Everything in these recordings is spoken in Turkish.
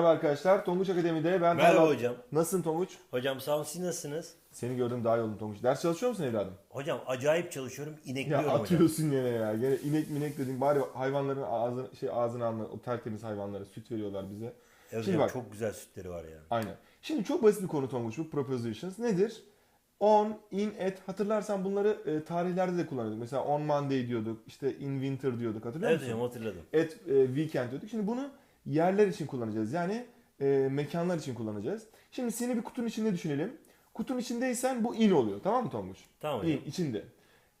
Merhaba arkadaşlar. Tonguç Akademi'de ben Merhaba Talha. hocam. Nasılsın Tonguç? Hocam sağ olun siz nasılsınız? Seni gördüm daha iyi oldum Tonguç. Ders çalışıyor musun evladım? Hocam acayip çalışıyorum. Ya inekliyorum hocam. atıyorsun yine ya. Gene inek minek dedin. Bari hayvanların ağzını, şey ağzını alma. O tertemiz hayvanlara süt veriyorlar bize. Evet Şimdi hocam, bak. çok güzel sütleri var ya. Aynen. Şimdi çok basit bir konu Tonguç bu. Propositions. Nedir? On, in, at. Hatırlarsan bunları e, tarihlerde de kullanıyorduk. Mesela on Monday diyorduk. İşte in winter diyorduk. Hatırlıyor Evet musun? hocam hatırladım. at e, weekend diyorduk. Şimdi bunu yerler için kullanacağız. Yani e, mekanlar için kullanacağız. Şimdi seni bir kutunun içinde düşünelim. Kutunun içindeysen bu in oluyor. Tamam mı Tonguç? Tamam. İn içinde.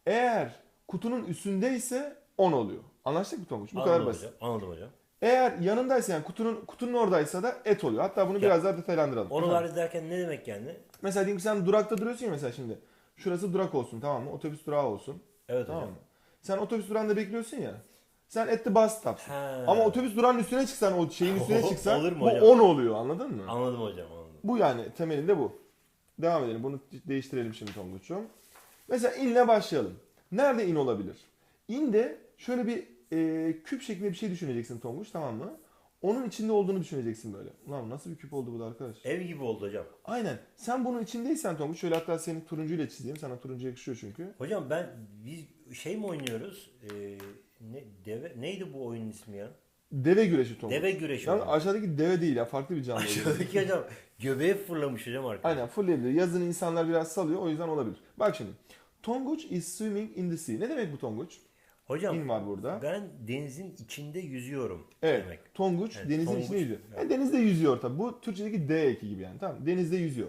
Eğer kutunun üstündeyse on oluyor. Anlaştık mı Tonguç? Bu kadar Anladım basit. hocam. Anladım hocam. Eğer yanındaysa yani kutunun kutunun oradaysa da et oluyor. Hatta bunu Ya, biraz daha detaylandıralım. Oralar izlerken ne demek yani? Mesela diyelim ki sen durakta duruyorsun ya mesela şimdi. Şurası durak olsun tamam mı? Otobüs durağı olsun. Evet Tamam hocam. mı? Sen otobüs durağında bekliyorsun ya. Sen at the bus stop. Ha. Ama otobüs durağının üstüne çıksan, o şeyin üstüne çıksan Olur mu bu hocam? 10 oluyor anladın mı? Anladım hocam anladım. Bu yani temelinde bu. Devam edelim. Bunu değiştirelim şimdi Tonguç'um. Mesela inle başlayalım. Nerede in olabilir? İnde şöyle bir e, küp şeklinde bir şey düşüneceksin Tonguç tamam mı? Onun içinde olduğunu düşüneceksin böyle. Ulan nasıl bir küp oldu bu da arkadaş? Ev gibi oldu hocam. Aynen. Sen bunun içindeysen Tonguç şöyle hatta seni turuncuyla çizeyim. Sana turuncu yakışıyor çünkü. Hocam ben biz şey mi oynuyoruz? Ee, ne deve neydi bu oyunun ismi ya? Deve güreşi Tonguç. Deve güreşi Yani aşağıdaki deve değil ya farklı bir canlı. Aşağıdaki hocam göbeğe fırlamış hocam arkadaş. Aynen fırlayabilir. Yazın insanlar biraz salıyor o yüzden olabilir. Bak şimdi. Tonguç is swimming in the sea. Ne demek bu Tonguç? Hocam İn var burada. ben denizin içinde yüzüyorum Evet. demek. Tonguç Evet, denizin tonguç. içinde yüzüyor. Evet. E, denizde yüzüyor tabii. Bu Türkçedeki D eki gibi yani. Tamam. Denizde yüzüyor.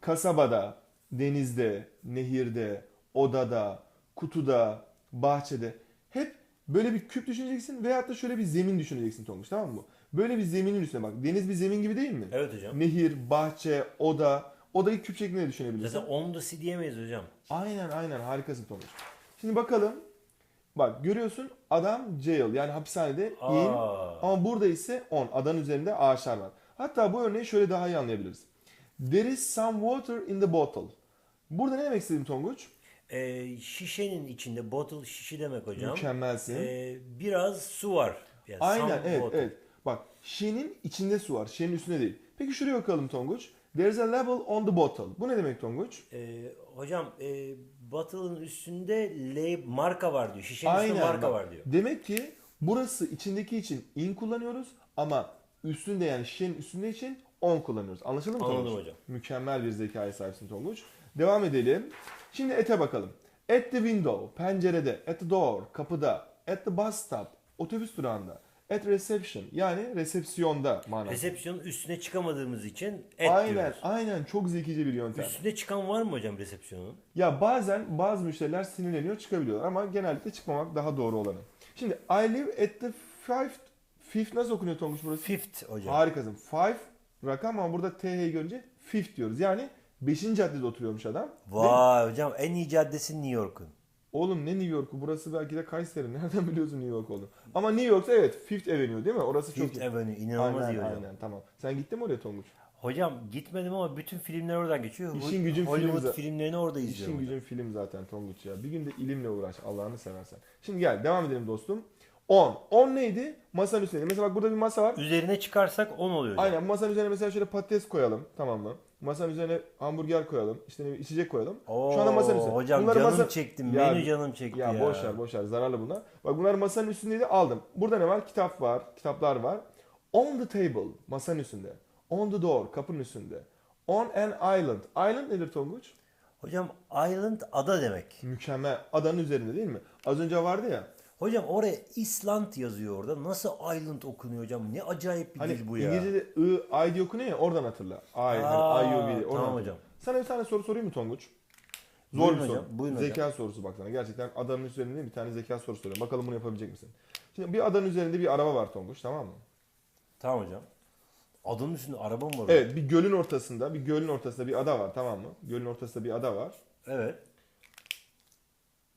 Kasabada, denizde, nehirde, odada, kutuda, bahçede hep böyle bir küp düşüneceksin veyahut da şöyle bir zemin düşüneceksin Tonguç tamam mı? Böyle bir zeminin üstüne bak. Deniz bir zemin gibi değil mi? Evet hocam. Nehir, bahçe, oda. Odayı küp şeklinde düşünebilirsin. Zaten on the sea diyemeyiz hocam. Aynen aynen harikasın Tonguç. Şimdi bakalım. Bak görüyorsun adam jail yani hapishanede in Aa. ama burada ise on adanın üzerinde ağaçlar var. Hatta bu örneği şöyle daha iyi anlayabiliriz. There is some water in the bottle. Burada ne demek istedim Tonguç? Ee, şişenin içinde bottle şişi demek hocam. Mükemmelsin. Ee, biraz su var. Yani Aynen evet evet. Bak şişenin içinde su var. Şişenin üstünde değil. Peki şuraya bakalım Tonguç. There's a level on the bottle. Bu ne demek Tonguç? Ee, hocam e, bottle'ın üstünde L marka var diyor. Şişenin üstünde marka bak. var diyor. Demek ki burası içindeki için in kullanıyoruz ama üstünde yani şişenin üstünde için on kullanıyoruz. Anlaşıldı mı Anladım Tonguç? hocam. Mükemmel bir zekaya sahipsin Tonguç. Devam edelim. Şimdi ete bakalım. At the window, pencerede, at the door, kapıda, at the bus stop, otobüs durağında, at reception yani resepsiyonda manası. Resepsiyonun üstüne çıkamadığımız için et aynen, diyoruz. aynen çok zekice bir yöntem. Üstüne çıkan var mı hocam resepsiyonun? Ya bazen bazı müşteriler sinirleniyor çıkabiliyorlar ama genellikle çıkmamak daha doğru olanı. Şimdi I live at the fifth, fifth nasıl okunuyor Tonguç burası? Fifth hocam. Harikasın. Five rakam ama burada TH'yi görünce fifth diyoruz. Yani 5. caddede oturuyormuş adam. Ve- Vay hocam en iyi caddesi New York'un. Oğlum ne New York'u? Burası belki de Kayseri. Nereden biliyorsun New York olduğunu? Ama New York'ta evet Fifth Avenue değil mi? Orası çok Fifth. Avenue inanılmaz aynen, iyi hocam. Aynen tamam. Sen gittin mi oraya Tonguç? Hocam gitmedim ama bütün filmler oradan geçiyor. İşin gücün Hollywood film- filmlerini orada izliyorum. İşin gücün film zaten Tonguç ya. Bir gün de ilimle uğraş Allah'ını seversen. Şimdi gel devam edelim dostum. 10. 10 neydi? Masanın üzerinde. Mesela bak burada bir masa var. Üzerine çıkarsak 10 oluyor hocam. Aynen masanın üzerine mesela şöyle patates koyalım tamam mı? Masanın üzerine hamburger koyalım. işte ne içecek koyalım. Oo, Şu anda masanın üzerinde. Hocam Bunları canım masa- çektim. Ya- menü canım çekti ya. Ya, boş ver boş ver zararlı bunlar. Bak bunlar masanın üstündeydi aldım. Burada ne var? Kitap var, kitaplar var. On the table masanın üstünde. On the door kapının üstünde. On an island. Island nedir Tonguç? Hocam island ada demek. Mükemmel. Adanın üzerinde değil mi? Az önce vardı ya. Hocam oraya Island yazıyor orada. Nasıl island okunuyor hocam? Ne acayip bir Hani dil bu ya. İngilizce'de I, I diye okunuyor ya oradan hatırla. I, Aa, hani I, U, B diye. Oradan tamam hatırla. hocam. Sana bir tane soru sorayım mı Tonguç? Zor Buyurun bir soru. hocam, buyurun zeka sorusu bak sana. Gerçekten adanın üzerinde bir tane zeka sorusu soruyorum. Bakalım bunu yapabilecek misin? Şimdi bir adanın üzerinde bir araba var Tonguç tamam mı? Tamam hocam. Adının üstünde araba mı var? Evet bir gölün ortasında bir gölün ortasında bir ada var tamam mı? Gölün ortasında bir ada var. Evet.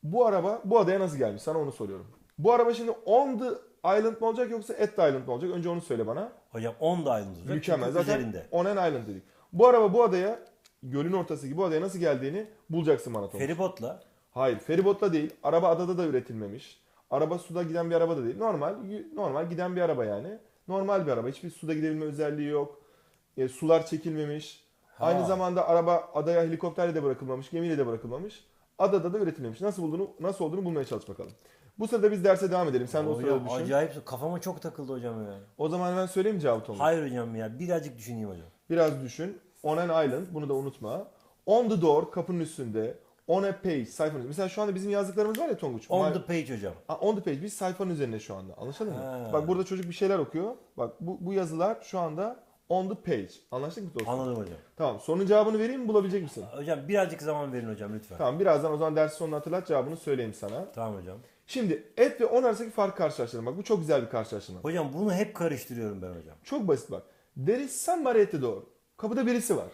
Bu araba bu adaya nasıl gelmiş? Sana onu soruyorum. Bu araba şimdi on the island mı olacak yoksa at the island mı olacak? Önce onu söyle bana. Hocam 10 da island olacak. Mükemmel. Zaten üzerinde. on an island dedik. Bu araba bu adaya gölün ortasındaki bu adaya nasıl geldiğini bulacaksın bana. Feribotla. Hayır, feribotla değil. Araba adada da üretilmemiş. Araba suda giden bir araba da değil. Normal normal giden bir araba yani. Normal bir araba. Hiçbir suda gidebilme özelliği yok. E, sular çekilmemiş. Ha. Aynı zamanda araba adaya helikopterle de bırakılmamış, gemiyle de bırakılmamış. Adada da üretilmemiş. Nasıl bulduğunu, nasıl olduğunu bulmaya çalış bakalım. Bu sırada biz derse devam edelim. Sen de o sırada düşün. acayip kafama çok takıldı hocam ya. O zaman ben söyleyeyim cevabı Tonguç? Hayır hocam ya birazcık düşüneyim hocam. Biraz düşün. On an island, bunu da unutma. On the door, kapının üstünde. On a page, sayfanın. Mesela şu anda bizim yazdıklarımız var ya Tonguç. On Mal- the page hocam. Ha, on the page, biz sayfanın üzerinde şu anda. Anlaşıldı mı? Bak burada çocuk bir şeyler okuyor. Bak bu, bu yazılar şu anda on the page. Anlaştık mı dostum? Anladım hocam. Tamam. Sorunun cevabını vereyim mi? Bulabilecek misin? Hocam birazcık zaman verin hocam lütfen. Tamam. Birazdan o zaman ders sonunu hatırlat cevabını söyleyeyim sana. Tamam hocam. Şimdi et ve on arasındaki farkı karşılaştıralım. Bak bu çok güzel bir karşılaştırma. Hocam bunu hep karıştırıyorum ben hocam. Çok basit bak. There is somebody at the door. Kapıda birisi var.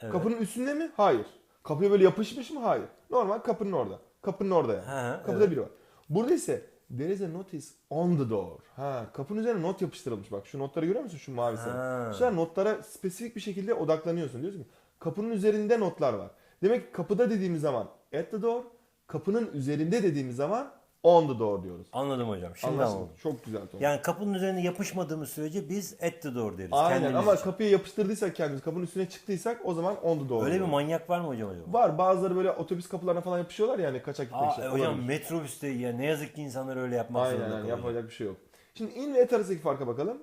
Evet. Kapının üstünde mi? Hayır. Kapıya böyle yapışmış mı? Hayır. Normal kapının orada. Kapının orada yani. Ha, Kapıda evet. biri var. Burada ise there is a notice on the door. Ha, kapının üzerine not yapıştırılmış. Bak şu notları görüyor musun? Şu mavi Ha. Şu an notlara spesifik bir şekilde odaklanıyorsun. Diyorsun ki kapının üzerinde notlar var. Demek ki kapıda dediğimiz zaman at the door, kapının üzerinde dediğimiz zaman on the door diyoruz. Anladım hocam. Şimdi Anlaşıldı. anladım. Çok güzel. Tom. Yani kapının üzerine yapışmadığımız sürece biz at the door deriz. Aynen kendimiz ama için. kapıya yapıştırdıysak kendimiz kapının üstüne çıktıysak o zaman on the door. Öyle bir diyoruz. manyak var mı hocam acaba? Var bazıları böyle otobüs kapılarına falan yapışıyorlar yani kaçak gitmek Aa, için. e, hocam Olabilir. metrobüste ya ne yazık ki insanlar öyle yapmak Aynen zorunda yani kalıyor. yapacak bir şey yok. Şimdi in ve at arasındaki farka bakalım.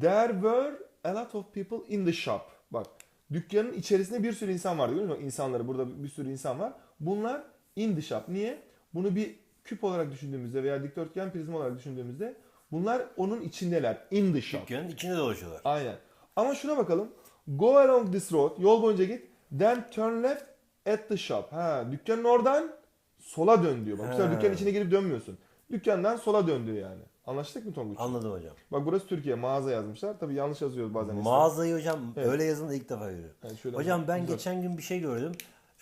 There were a lot of people in the shop. Bak dükkanın içerisinde bir sürü insan vardı. Görüyor musun? İnsanları burada bir sürü insan var. Bunlar in the shop. Niye? Bunu bir küp olarak düşündüğümüzde veya dikdörtgen prizma olarak düşündüğümüzde bunlar onun içindeler. In the shop. Dükkanın içinde dolaşıyorlar. Aynen. Ama şuna bakalım. Go along this road. Yol boyunca git. Then turn left at the shop. Ha, dükkanın oradan sola dön diyor. Bak, bu sefer dükkanın içine girip dönmüyorsun. Dükkandan sola dön diyor yani. Anlaştık mı Tonguç? Anladım hocam. Bak burası Türkiye. Mağaza yazmışlar. Tabii yanlış yazıyoruz bazen. Mağazayı hocam Evet. öyle yazın da ilk defa görüyorum. Yani şöyle Hocam ben güzel. geçen gün bir şey gördüm.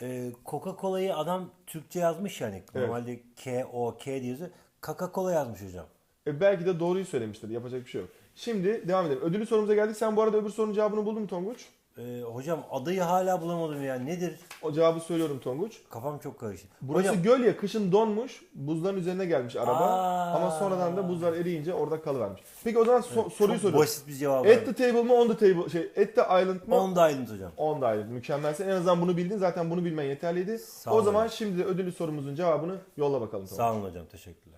Ee, Coca-Cola'yı adam Türkçe yazmış yani. Normalde K, O, K diye yazıyor. Coca-Cola yazmış hocam. E, belki de doğruyu söylemiştir. Yapacak bir şey yok. Şimdi devam edelim. Ödülü sorumuza geldik. Sen bu arada öbür sorunun cevabını buldun mu Tonguç? Ee, hocam adayı hala bulamadım ya. Nedir? O cevabı söylüyorum Tonguç. Kafam çok karıştı. Burası hocam göl ya kışın donmuş. Buzların üzerine gelmiş araba. Aa. Ama sonradan da buzlar eriyince orada kalıvermiş. Peki o zaman so- soruyu çok soruyorum. basit bir cevap. At the table mı on the table şey at the island mı? On the Island hocam. On the island. Mükemmelsin. En azından bunu bildin. Zaten bunu bilmen yeterliydi. Sağ o zaman şimdi de ödülü sorumuzun cevabını yolla bakalım. Sağ olun hocam. Teşekkürler.